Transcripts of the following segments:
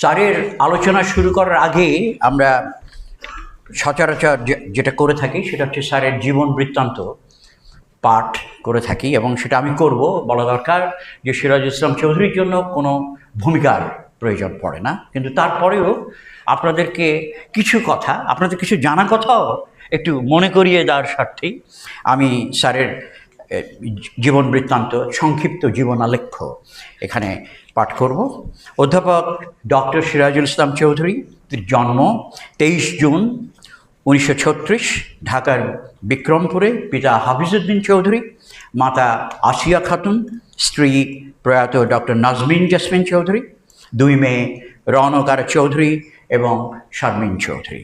স্যারের আলোচনা শুরু করার আগে আমরা সচরাচর যেটা করে থাকি সেটা হচ্ছে স্যারের জীবন বৃত্তান্ত পাঠ করে থাকি এবং সেটা আমি করব বলা দরকার যে সিরাজ ইসলাম চৌধুরীর জন্য কোনো ভূমিকার প্রয়োজন পড়ে না। কিন্তু তারপরেও আপনাদেরকে কিছু কথা, আপনাদের কিছু জানা কথাও একটু মনে করিয়ে দেওয়ার স্বার্থেই আমি স্যারের জীবন বৃত্তান্ত, সংক্ষিপ্ত জীবনালেখ্য এখানে পাঠ করব। অধ্যাপক ডক্টর সিরাজুল ইসলাম চৌধুরী জন্ম তেইশ জুন উনিশশো ছত্রিশ, ঢাকার বিক্রমপুরে, পিতা হাফিজউদ্দিন চৌধুরী, মাতা আসিয়া খাতুন, স্ত্রী প্রয়াত ডক্টর নাজমিন জাসমিন চৌধুরী, দুই মেয়ে রনকার চৌধুরী এবং শারমিন চৌধুরী।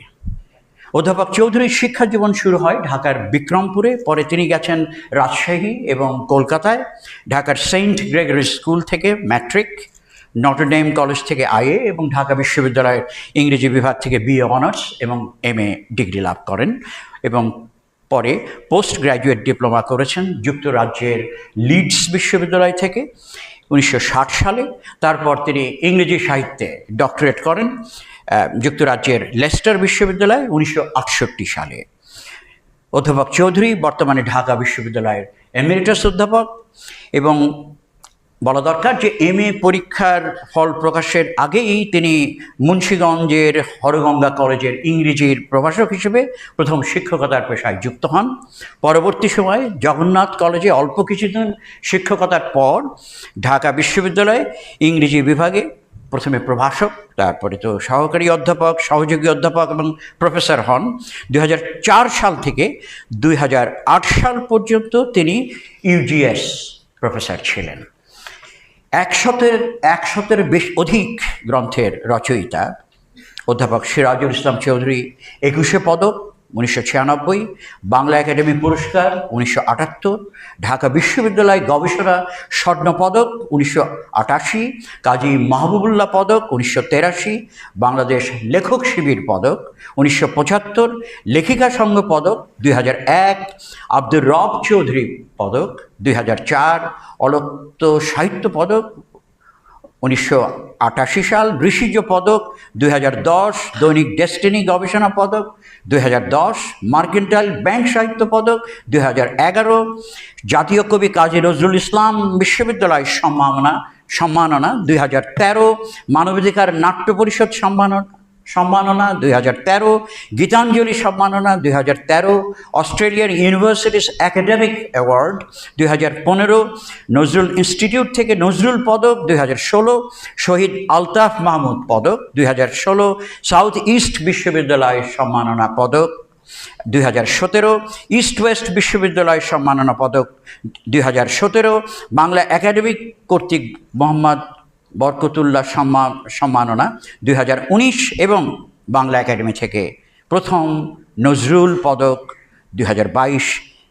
অধ্যাপক চৌধুরীর শিক্ষা জীবন শুরু হয় ঢাকার বিক্রমপুরে। পরে তিনি গেছেন রাজশাহী এবং কলকাতায়। ঢাকার সেন্ট গ্রেগরি স্কুল থেকে ম্যাট্রিক নটরডেম কলেজ থেকে আইএ এবং ঢাকা বিশ্ববিদ্যালয়ের ইংরেজি বিভাগ থেকে বিএ অনার্স এবং এম এ ডিগ্রি লাভ করেন এবং পরে পোস্ট গ্র্যাজুয়েট ডিপ্লোমা করেছেন যুক্তরাজ্যের লিডস বিশ্ববিদ্যালয় থেকে উনিশশো ষাট সালে। তারপর তিনি ইংরেজি সাহিত্যে ডক্টরেট করেন। যুক্তরাজ্যের লেস্টার বিশ্ববিদ্যালয় উনিশশো আটষট্টি সালে। অধ্যাপক চৌধুরী, বর্তমানে ঢাকা বিশ্ববিদ্যালয়ের এমিরিটাস অধ্যাপক এবং বলা দরকার যে এম পরীক্ষার ফল প্রকাশের আগেই তিনি মুন্সীগঞ্জের হরগঙ্গা কলেজের ইংরেজির প্রভাষক হিসেবে প্রথম শিক্ষকতার পেশায় যুক্ত হন। পরবর্তী সময়ে জগন্নাথ কলেজে অল্প কিছুদিন শিক্ষকতার পর ঢাকা বিশ্ববিদ্যালয়ে ইংরেজি বিভাগে প্রথমে প্রভাষক, তারপরে তো সহকারী অধ্যাপক, সহযোগী অধ্যাপক এবং প্রফেসর হন। দু হাজার চার সাল থেকে দুই হাজার আট সাল পর্যন্ত তিনি ইউজিএস প্রফেসর ছিলেন। একশতের একশতের বেশ অধিক গ্রন্থের রচয়িতা। অধ্যাপক সিরাজুল ইসলাম চৌধুরী একুশে পদক উনিশশো ছিয়ানব্বই, বাংলা একাডেমি পুরস্কার উনিশশো আটাত্তর, ঢাকা বিশ্ববিদ্যালয় গবেষণা স্বর্ণ পদক উনিশশো আটাশি, কাজী মাহবুবুল্লাহ পদক উনিশশো তেরাশি, বাংলাদেশ লেখক শিবির পদক উনিশশো পঁচাত্তর, লেখিকা সংঘ পদক দুই হাজার এক, আব্দুর রব চৌধুরী পদক দুই হাজার চার, অলক্ত সাহিত্য পদক উনিশশো আটাশি সাল ঋষিজ পদক, দুই দৈনিক ডেস্টিনি গবেষণা পদক, দুই মার্কেন্টাইল ব্যাংক সাহিত্য পদক, দুই জাতীয় কবি কাজী নজরুল ইসলাম বিশ্ববিদ্যালয় সম্মাননা সম্মাননা, দুই হাজার তেরো মানবাধিকার নাট্য পরিষদ সম্মাননা সম্মাননা দুই হাজার তেরো, গীতাঞ্জলি সম্মাননা দুই হাজার তেরো অস্ট্রেলিয়ার ইউনিভার্সিটিস অ্যাকাডেমিক অ্যাওয়ার্ড দুই হাজার পনেরো, নজরুল ইনস্টিটিউট থেকে নজরুল পদক দুই হাজার ষোলো, শহীদ আলতাফ মাহমুদ পদক দুই হাজার ষোলো, সাউথ ইস্ট বিশ্ববিদ্যালয় সম্মাননা পদক দুই হাজার সতেরো, ইস্ট ওয়েস্ট বিশ্ববিদ্যালয় সম্মাননা পদক দুই হাজার সতেরো, বাংলা একাডেমিক কর্তৃক মোহাম্মদ বরকতুল্লাহ সম্মান সম্মাননা দুই হাজার উনিশ এবং বাংলা একাডেমি থেকে প্রথম নজরুল পদক দুই হাজার বাইশ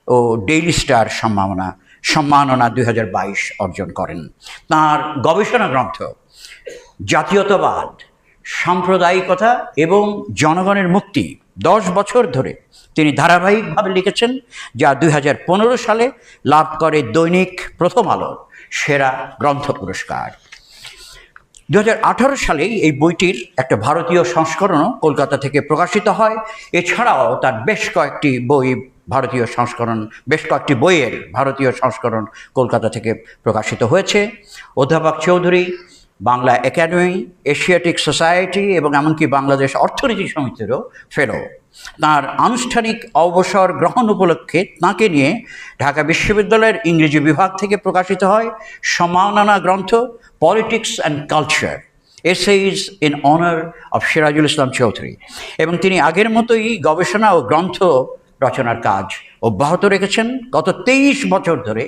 ও ডেইলি স্টার সম্মাননা সম্মাননা দুই হাজার বাইশ অর্জন করেন। তাঁর গবেষণা গ্রন্থ জাতীয়তাবাদ, সাম্প্রদায়িকতা এবং জনগণের মুক্তি দশ বছর ধরে তিনি ধারাবাহিকভাবে লিখেছেন, যা দুই হাজার পনেরো সালে লাভ করে দৈনিক প্রথম আলোর সেরা গ্রন্থ পুরস্কার। দু হাজার আঠারো সালেই এই বইটির একটা ভারতীয় সংস্করণও কলকাতা থেকে প্রকাশিত হয়। এছাড়াও তার বেশ কয়েকটি বই ভারতীয় সংস্করণ, বেশ কয়েকটি বইয়ের ভারতীয় সংস্করণ কলকাতা থেকে প্রকাশিত হয়েছে। অধ্যাপক Choudhury Bangla academy, Asiatic society এবং এমনকি বাংলাদেশ অর্থনীতি সমিতিরও ফেলো। তার আনুষ্ঠানিক অবসর গ্রহণ উপলক্ষে তাঁকে নিয়ে ঢাকা বিশ্ববিদ্যালয়ের ইংরেজি বিভাগ থেকে প্রকাশিত হয় সম্মাননা গ্রন্থ politics and culture essays in honour of Serajul Islam Choudhury এবং তিনি আগের মতোই গবেষণা ও গ্রন্থ রচনার কাজ অব্যাহত রেখেছেন। গত তেইশ বছর ধরে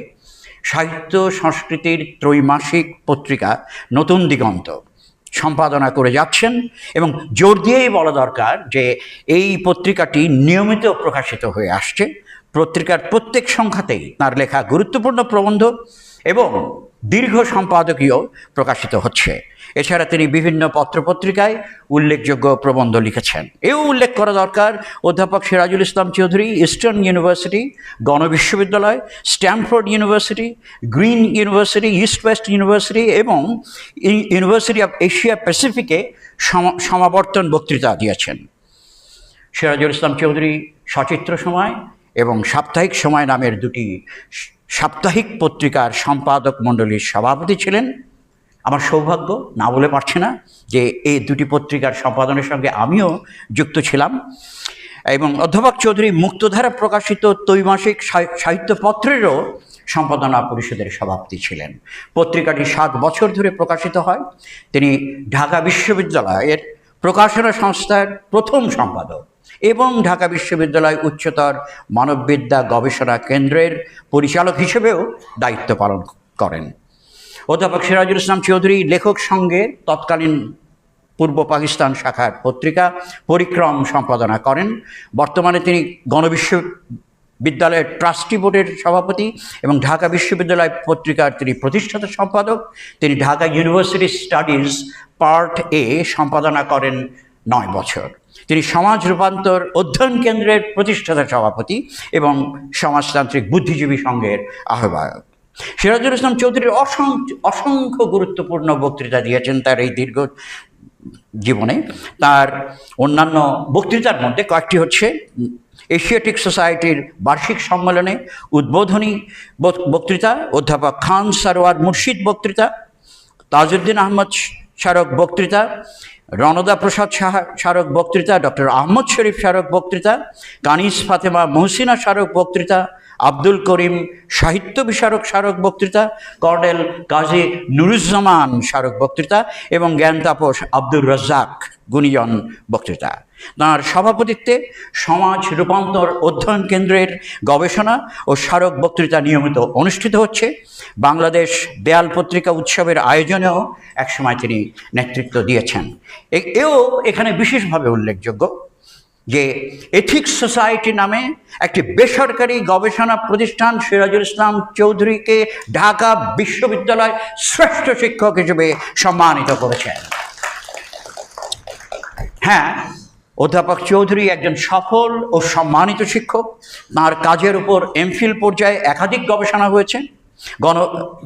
সাহিত্য সংস্কৃতির ত্রৈমাসিক পত্রিকা নতুন দিগন্ত সম্পাদনা করে যাচ্ছেন এবং জোর দিয়েই বলা দরকার যে এই পত্রিকাটি নিয়মিত প্রকাশিত হয়ে আসছে। পত্রিকার প্রত্যেক সংখ্যাতেই তার লেখা গুরুত্বপূর্ণ প্রবন্ধ এবং দীর্ঘ সম্পাদকীয় প্রকাশিত হচ্ছে। এছাড়া তিনি বিভিন্ন পত্রপত্রিকায় উল্লেখযোগ্য প্রবন্ধ লিখেছেন। এও উল্লেখ করা দরকার অধ্যাপক Sirajul Islam Chowdhury, eastern university গণবিশ্ববিদ্যালয় Stamford university, green university, east west university এবং ইউনিভার্সিটি অফ এশিয়া প্যাসিফিকে সম- সমাবর্তন বক্তৃতা দিয়েছেন। সিরাজুল ইসলাম চৌধুরী সচিত্র সময় এবং সাপ্তাহিক সময় নামের দুটি সাপ্তাহিক পত্রিকার সম্পাদক মণ্ডলীর সভাপতি ছিলেন। আমার সৌভাগ্য, না বলে পারছি না, যে এই দুটি পত্রিকার সম্পাদনের সঙ্গে আমিও যুক্ত ছিলাম। এবং অধ্যাপক চৌধুরী মুক্তধারা প্রকাশিত ত্রৈমাসিক সাহি- সাহিত্যপত্রেরও সম্পাদনা পরিষদের সভাপতি ছিলেন। পত্রিকাটি সাত বছর ধরে প্রকাশিত হয়। তিনি ঢাকা বিশ্ববিদ্যালয়ের প্রকাশনা সংস্থার প্রথম সম্পাদক। এবং ঢাকা বিশ্ববিদ্যালয় উচ্চতর মানববিদ্যা গবেষণা কেন্দ্রের পরিচালক হিসেবেও দায়িত্ব পালন করেন। অধ্যাপক সিরাজুল ইসলাম চৌধুরী লেখক সঙ্গে তৎকালীন পূর্ব পাকিস্তান শাখার পত্রিকা পরিক্রম সম্পাদনা করেন। বর্তমানে তিনি গণবিশ্ববিদ্যালয়ের ট্রাস্টি বোর্ডের সভাপতি এবং ঢাকা বিশ্ববিদ্যালয় পত্রিকার তিনি প্রতিষ্ঠাতা সম্পাদক। তিনি Dhaka university studies part A সম্পাদনা করেন নয় বছর। তিনি সমাজ রূপান্তর অধ্যয়ন কেন্দ্রের প্রতিষ্ঠাতা সভাপতি এবং সমাজতান্ত্রিক বুদ্ধিজীবী সংঘের আহ্বায়ক। সিরাজুল ইসলাম চৌধুরীর অসংখ্য অসংখ্য গুরুত্বপূর্ণ বক্তৃতা দিয়েছেন তার এই দীর্ঘ জীবনে। তার অন্যান্য বক্তৃতার মধ্যে কয়েকটি হচ্ছে এশিয়াটিক সোসাইটির বার্ষিক সম্মেলনে উদ্বোধনী বক্তৃতা, অধ্যাপক খান সারোয়ার মুর্শিদ বক্তৃতা, তাজউদ্দিন আহমদ স্মারক বক্তৃতা রণদা প্রসাদ স্মারক বক্তৃতা ডক্টর আহমদ শরীফ স্মারক বক্তৃতা কানিস ফাতেমা মহসিনা স্মারক বক্তৃতা আব্দুল করিম সাহিত্য বিশারক স্মারক বক্তৃতা, কর্নেল কাজী নুরুজ্জামান স্মারক বক্তৃতা এবং জ্ঞান তাপস আব্দুর রাজ্জাক গুণীজন বক্তৃতা। তাঁর সভাপতিত্বে সমাজ রূপান্তর অধ্যয়ন কেন্দ্রের গবেষণা ও স্মারক বক্তৃতা নিয়মিত অনুষ্ঠিত হচ্ছে। বাংলাদেশ দেয়াল পত্রিকা উৎসবের আয়োজনেও একসময় তিনি নেতৃত্ব দিয়েছেন। এও এখানে বিশেষভাবে উল্লেখযোগ্য। যে এথিক্স সোসাইটি নামে একটি বেসরকারি গবেষণা প্রতিষ্ঠান সিরাজুল ইসলাম চৌধুরীকে ঢাকা বিশ্ববিদ্যালয় শ্রেষ্ঠ শিক্ষক হিসেবে সম্মানিত করেছেন। হ্যাঁ অধ্যাপক চৌধুরী একজন সফল ও সম্মানিত শিক্ষক। তাঁর কাজের উপর এমফিল পর্যায়ে একাধিক গবেষণা হয়েছে, গণ,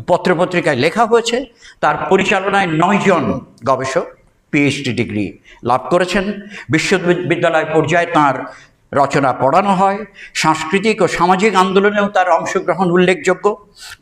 পত্রপত্রিকায় লেখা হয়েছে। তার পরিচালনায় নয়জন গবেষক। পিএইচডি ডিগ্রি লাভ করেছেন। বিশ্ববিদ্যালয় পর্যায়ে তার রচনা পড়ানো হয়। সাংস্কৃতিক ও সামাজিক আন্দোলনেও তার অংশগ্রহণ উল্লেখযোগ্য।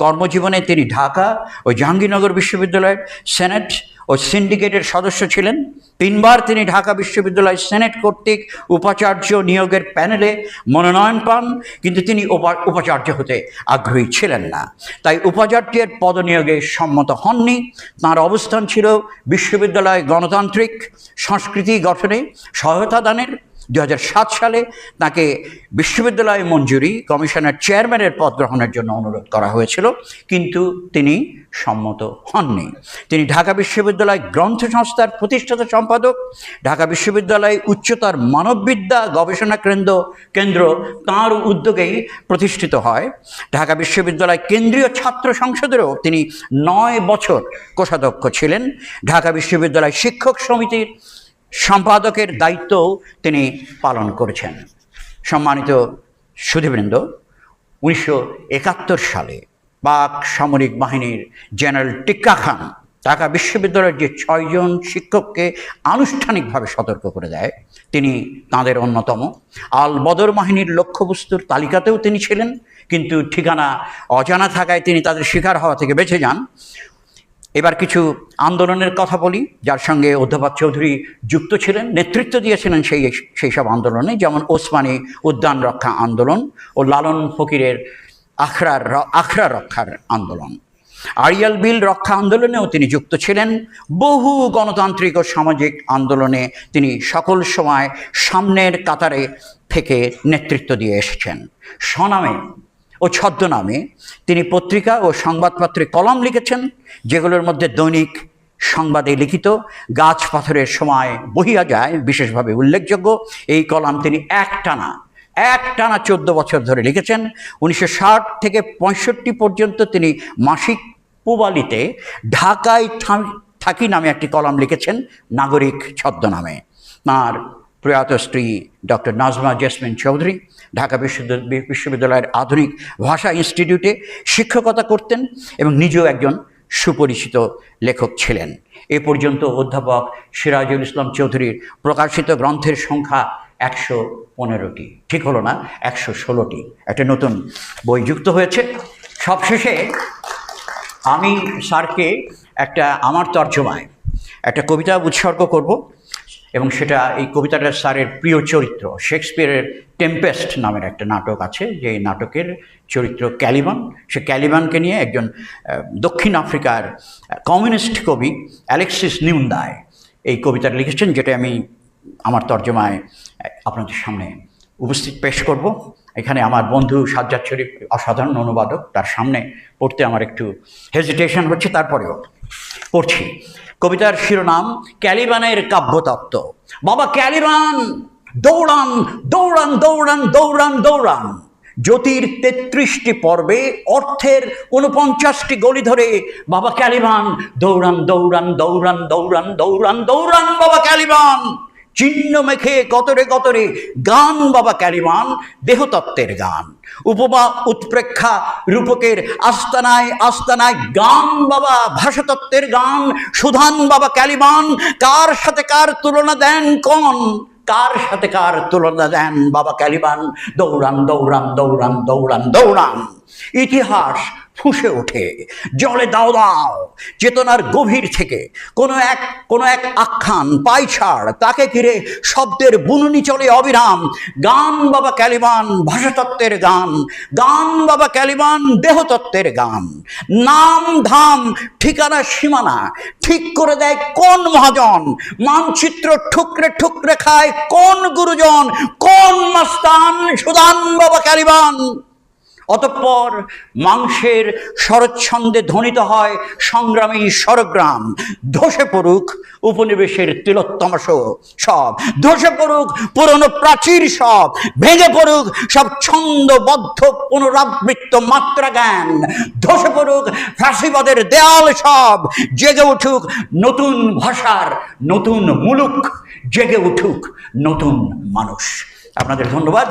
কর্মজীবনে তিনি ঢাকা ও জাহাঙ্গীরনগর বিশ্ববিদ্যালয়ের সেনেট ও সিন্ডিকেটের সদস্য ছিলেন। তিনবার তিনি ঢাকা বিশ্ববিদ্যালয় সেনেট কর্তৃক উপাচার্য নিয়োগের প্যানেলে মনোনয়ন পান, কিন্তু তিনি উপা- উপাচার্য হতে আগ্রহী ছিলেন না। তাই উপাচার্যের পদনিয়োগে সম্মত হননি। তার অবস্থান ছিল বিশ্ববিদ্যালয় গণতান্ত্রিক, সংস্কৃতি গঠনে সহায়তা দানের দু হাজার সাত সালে তাকে বিশ্ববিদ্যালয় মঞ্জুরি কমিশনের চেয়ারম্যানের পদ গ্রহণের জন্য অনুরোধ করা হয়েছিল, কিন্তু তিনি সম্মত হননি। তিনি ঢাকা বিশ্ববিদ্যালয় গ্রন্থ সংস্থার প্রতিষ্ঠাতা সম্পাদক, ঢাকা বিশ্ববিদ্যালয় উচ্চতর মানববিদ্যা গবেষণা কেন্দ্র কেন্দ্র তাঁর উদ্যোগেই প্রতিষ্ঠিত হয়। ঢাকা বিশ্ববিদ্যালয় কেন্দ্রীয় ছাত্র সংসদেরও তিনি নয় বছর কোষাধ্যক্ষ ছিলেন। ঢাকা বিশ্ববিদ্যালয় শিক্ষক সমিতির সম্পাদকের দায়িত্বও তিনি পালন করেছেন। সম্মানিত সুধীবৃন্দ, উনিশশো একাত্তর সালে পাক সামরিক বাহিনীর জেনারেল টিক্কা খান ঢাকা বিশ্ববিদ্যালয়ের যে ছয়জন শিক্ষককে আনুষ্ঠানিকভাবে সতর্ক করে দেয়, তিনি তাঁদের অন্যতম। আল বদর বাহিনীর লক্ষ্যবস্তুর তালিকাতেও তিনি ছিলেন, কিন্তু ঠিকানা অজানা থাকায় তিনি তাদের শিকার হওয়া থেকে বেঁচে যান। এবার কিছু আন্দোলনের কথা বলি, যার সঙ্গে অধ্যাপক চৌধুরী যুক্ত ছিলেন, নেতৃত্ব দিয়েছিলেন সেই সেই সব আন্দোলনে, যেমন ওসমানী উদ্যান রক্ষা আন্দোলন ও লালন ফকিরের আখড়ার আখড়া রক্ষার আন্দোলন। আরিয়াল বিল রক্ষা আন্দোলনেও তিনি যুক্ত ছিলেন। বহু গণতান্ত্রিক ও সামাজিক আন্দোলনে তিনি সকল সময় সামনের কাতারে থেকে নেতৃত্ব দিয়ে এসেছেন। স্বনামে ও ছদ্মনামে তিনি পত্রিকা ও সংবাদপত্রে কলম লিখেছেন, যেগুলোর মধ্যে দৈনিক সংবাদে লিখিত, গাছ পাথরের সময় বহিয়া যায়, বিশেষভাবে উল্লেখযোগ্য। এই কলাম তিনি একটানা একটানা চোদ্দ বছর ধরে লিখেছেন। উনিশশো ষাট থেকে পঁয়ষট্টি পর্যন্ত তিনি মাসিক পুবালিতে ঢাকায় থাকি নামে একটি কলাম লিখেছেন, নাগরিক ছদ্মনামে। তাঁর প্রয়াত স্ত্রী ডক্টর নাজমা জেসমিন চৌধুরী ঢাকা বিশ্ববিদ্যালয় বিশ্ববিদ্যালয়ের আধুনিক ভাষা ইনস্টিটিউটে শিক্ষকতা করতেন এবং নিজেও একজন সুপরিচিত লেখক ছিলেন। এ পর্যন্ত অধ্যাপক সিরাজুল ইসলাম চৌধুরীর প্রকাশিত গ্রন্থের সংখ্যা একশো পনেরোটি। ঠিক হলো না, একশো ষোলোটি। একটা নতুন বই যুক্ত হয়েছে। সবশেষে আমি স্যারকে একটা আমার তর্জমায় একটা কবিতা উৎসর্গ করব। এবং সেটা এই কবিতাটা স্যারের প্রিয় চরিত্র, শেক্সপিয়ারের টেম্পেস্ট নামের একটা নাটক আছে যে নাটকের চরিত্র ক্যালিবান। সে ক্যালিবানকে নিয়ে একজন দক্ষিণ আফ্রিকার কমিউনিস্ট কবি অ্যালেক্সিস নিউন্দায় এই কবিতাটা লিখেছেন, যেটা আমি আমার তর্জমায় আপনাদের সামনে উপস্থিত পেশ করব। এখানে আমার বন্ধু সাজ্জাদ শরীফ, অসাধারণ অনুবাদক, তার সামনে পড়তে আমার একটু হেজিটেশন হচ্ছে, তারপরেও পড়ছি। কবিতার শিরোনাম ক্যালিবানের কাব্যতত্ত্ব। বাবা ক্যালিবান, দৌড়ান দৌড়ান দৌড়ান দৌড়ান দৌড়ান। জ্যোতির তেত্রিশটি পর্বে অর্থের উনপঞ্চাশটি গলি ধরে বাবা ক্যালিবান, দৌড়ান দৌড়ান দৌড়ান দৌড়ান দৌড়ান দৌড়ান বাবা ক্যালিবান। চিহ্ন মেখে কতরে কতরে গান বাবা ক্যালিমান দেহতত্ত্বের গান। উপমা উৎপ্রেক্ষা রূপকের আস্তানায় আস্তানায় গান বাবা, ভাষাতত্ত্বের গান, সুধান বাবা ক্যালিবান কার সাথে কার তুলনা দেন কোন? কার সাথে কার তুলনা দেন বাবা ক্যালিবান দৌড়ান দৌড়ান দৌড়ান দৌড়ান দৌড়ান। ইতিহাস ফুঁসে ওঠে। জলে দাও দাও, চেতনার গভীর থেকে। কোনো এক কোনো এক আখ্যান, পাইছাড়, তাকে ঘিরে শব্দের বুননি চলে অবিরাম। গান বাবা ক্যালিবান, ভাষাতত্ত্বের গান। গান বাবা ক্যালিবান, দেহতত্ত্বের গান। নাম, ধাম, ঠিকানা, সীমানা, ঠিক করে দেয় কোন মহাজন? মানচিত্র ঠুকরে ঠুকরে খায় কোন গুরুজন? কোন মাস্তান সুদান বাবা ক্যালিবান? অতঃপর মাংসের শরচ্ছন্দে ধ্বনিত হয় সংগ্রামী স্বরগ্রাম। ধসে পড়ুক উপনিবেশের তিলোত্তমাস সব। ধসে পড়ুক পুরনো প্রাচীর সব। ভেঙে পড়ুক সব ছন্দবদ্ধ পুনরাবৃত্ত মাত্রা জ্ঞান ধসে পড়ুক ফাঁসিবাদের দেয়াল সব। জেগে উঠুক নতুন ভাষার নতুন মুলুক। জেগে উঠুক নতুন মানুষ। আপনাদের ধন্যবাদ।